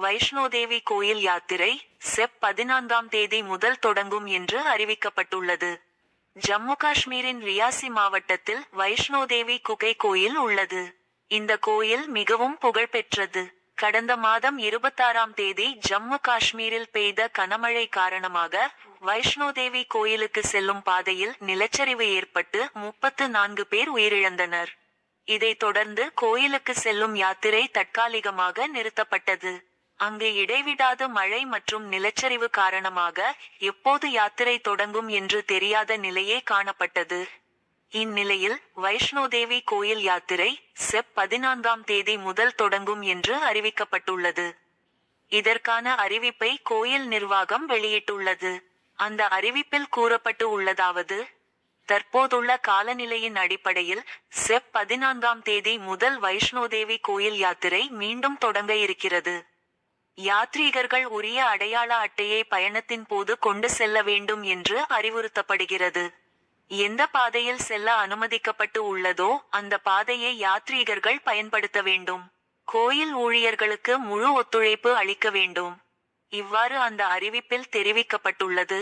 வைஷ்ணோதேவி கோயில் யாத்திரை செப் பதினான்காம் தேதி முதல் தொடங்கும் என்று அறிவிக்கப்பட்டுள்ளது. ஜம்மு காஷ்மீரின் ரியாசி மாவட்டத்தில் வைஷ்ணோதேவி குகை கோயில் உள்ளது. இந்த கோயில் மிகவும் புகழ்பெற்றது. கடந்த மாதம் இருபத்தாறாம் தேதி ஜம்மு காஷ்மீரில் பெய்த கனமழை காரணமாக வைஷ்ணோதேவி கோயிலுக்கு செல்லும் பாதையில் நிலச்சரிவு ஏற்பட்டு முப்பத்து நான்கு பேர் உயிரிழந்தனர். இதைத் தொடர்ந்து கோயிலுக்கு செல்லும் யாத்திரை தற்காலிகமாக நிறுத்தப்பட்டது. அங்கு இடைவிடாத மழை மற்றும் நிலச்சரிவு காரணமாக எப்போது யாத்திரை தொடங்கும் என்று தெரியாத நிலையே காணப்பட்டது. இந்நிலையில் வைஷ்ணோதேவி கோயில் யாத்திரை செப் பதினான்காம் தேதி முதல் தொடங்கும் என்று அறிவிக்கப்பட்டுள்ளது. இதற்கான அறிவிப்பை கோயில் நிர்வாகம் வெளியிட்டுள்ளது. அந்த அறிவிப்பில் கூறப்பட்டு உள்ளதாவது தற்போதுள்ள காலநிலையின் அடிப்படையில் செப் பதினான்காம் தேதி முதல் வைஷ்ணோதேவி கோயில் யாத்திரை மீண்டும் தொடங்க இருக்கிறது. யாத்ரீகர்கள் உரிய அடையாள அட்டையை பயணத்தின் போது கொண்டு செல்ல வேண்டும் என்று அறிவுறுத்தப்படுகிறது. எந்த பாதையில் செல்ல அனுமதிக்கப்பட்டு உள்ளதோ அந்த பாதையை யாத்ரீகர்கள் பயன்படுத்த வேண்டும். கோயில் ஊழியர்களுக்கு முழு ஒத்துழைப்பு அளிக்க வேண்டும். இவ்வாறு அந்த அறிவிப்பில் தெரிவிக்கப்பட்டுள்ளது.